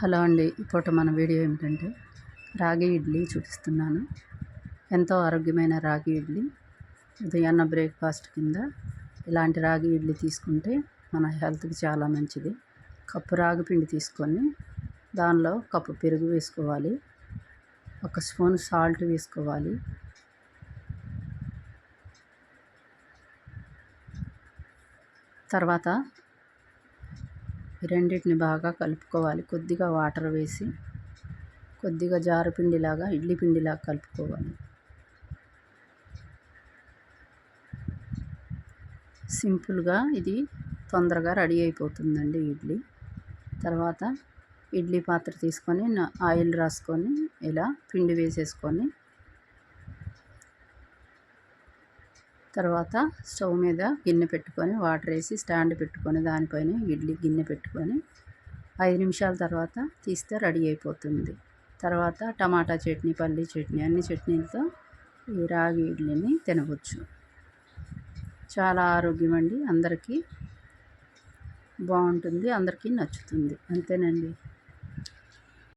Hello అండి ఇప్పుడు మన వీడియో ఏమిటంటే రాగి ఇడ్లీ చూపిస్తున్నాను. ఎంతో ఆరోగ్యమైన రాగి ఇడ్లీ. ఉదయాన్న బ్రేక్ఫాస్ట్ కింద ఇలాంటి రాగి ఇడ్లీ తీసుకుంటే మన హెల్త్కి చాలా మంచిది. కప్పు రాగి పిండి తీసుకొని దానిలో కప్పు పెరుగు వేసుకోవాలి. ఒక స్పూన్ సాల్ట్ వేసుకోవాలి. తర్వాత రెండింటిని బాగా కలుపుకోవాలి. కొద్దిగా వాటర్ వేసి కొద్దిగా జారు పిండిలాగా ఇడ్లీ పిండిలాగా కలుపుకోవాలి. సింపుల్గా ఇది తొందరగా రెడీ అయిపోతుందండి ఇడ్లీ. తర్వాత ఇడ్లీ పాత్ర తీసుకొని ఆయిల్ రాసుకొని ఇలా పిండి వేసేసుకొని తర్వాత స్టవ్ మీద గిన్నె పెట్టుకొని వాటర్ వేసి స్టాండ్ పెట్టుకొని దానిపైన ఇడ్లీ గిన్నె పెట్టుకొని ఐదు నిమిషాల తర్వాత తీస్తే రెడీ అయిపోతుంది. తర్వాత టమాటా చట్నీ పల్లీ చట్నీ అన్ని చట్నీలతో ఈ రాగి ఇడ్లీని తినవచ్చు. చాలా ఆరోగ్యం అండి. అందరికీ బాగుంటుంది అందరికీ నచ్చుతుంది. అంతేనండి.